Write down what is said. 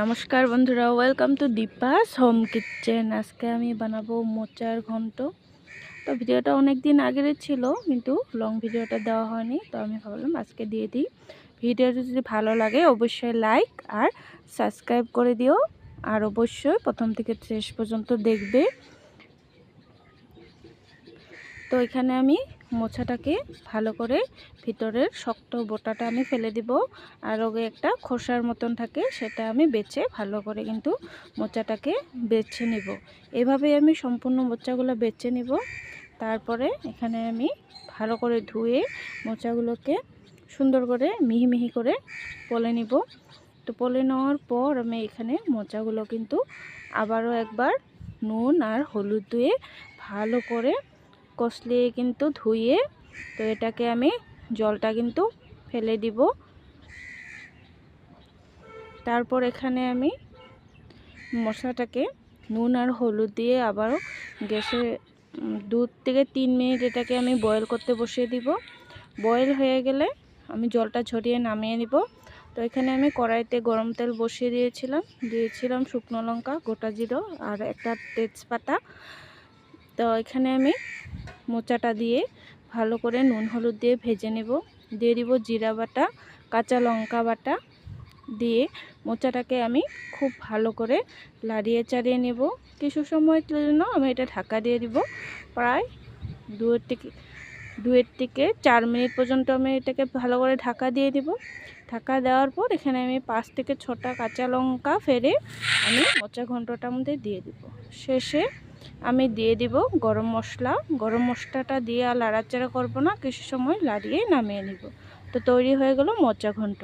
নমস্কার বন্ধুরা welcome to Deepa's home kitchen আজকে আমি বানাবো মোচার ঘন্ট। তো ভিডিওটা অনেক দিন আগের ছিল, কিন্তু লং ভিডিওটা দেওয়া হয়নি, তো আমি ভাবলাম আজকে দিয়ে দিই। ভিডিওটা যদি ভালো লাগে, অবশ্যই লাইক আর সাবস্ক্রাইব করে দিও। আর অবশ্যই প্রথম থেকে শেষ পর্যন্ত দেখবে। তো এখানে আমি মোছাটাকে ভালো করে ভিতরের শক্ত বোটাটা আমি ফেলে দিব। আর ওগে একটা খোসার মতন থাকে, সেটা আমি বেছে ভালো করে কিন্তু মোচাটাকে বেছে নিব। এভাবে আমি সম্পূর্ণ মোচাগুলো বেছে নিব। তারপরে এখানে আমি ভালো করে ধুয়ে মোচাগুলোকে সুন্দর করে মিহি মিহি করে পলে নিব। তো পলে নেওয়ার পর আমি এখানে মোচাগুলো কিন্তু আবারও একবার নুন আর হলুদ দিয়ে ভালো করে কষলিয়ে কিন্তু ধুয়ে তো এটাকে আমি জলটা কিন্তু ফেলে দিব। তারপর এখানে আমি মশলাটাকে নুন আর হলুদ দিয়ে আবারও গ্যাসে দু থেকে তিন মিনিট এটাকে আমি বয়েল করতে বসিয়ে দিব। বয়েল হয়ে গেলে আমি জলটা ঝরিয়ে নামিয়ে নিব। তো এখানে আমি কড়াইতে গরম তেল বসিয়ে দিয়েছিলাম দিয়েছিলাম শুকনো লঙ্কা, গোটা জিরো আর একটা তেজপাতা। তো এখানে আমি মোচাটা দিয়ে ভালো করে নুন হলুদ দিয়ে ভেজে নেব। দিয়ে দিব জিরা বাটা, কাঁচা লঙ্কা বাটা দিয়ে মোচাটাকে আমি খুব ভালো করে লাড়িয়ে চাড়িয়ে নেব। কিছু সময়ের জন্য আমি এটা ঢাকা দিয়ে দিব। প্রায় দুয়ের থেকে দুয়ের থেকে চার মিনিট পর্যন্ত আমি এটাকে ভালো করে ঢাকা দিয়ে দিব। ঢাকা দেওয়ার পর এখানে আমি পাঁচ থেকে ছটা কাঁচা লঙ্কা ফেরে আমি মোচা ঘন্টটার মধ্যে দিয়ে দিব। শেষে আমি দিয়ে দিব গরম মশলা। গরম মশলাটা দিয়ে আর লাড়াচাড়া করব না, কিছু সময় লাড়িয়ে নামিয়ে নিব। তো তৈরি হয়ে গেল মোচা ঘন্ট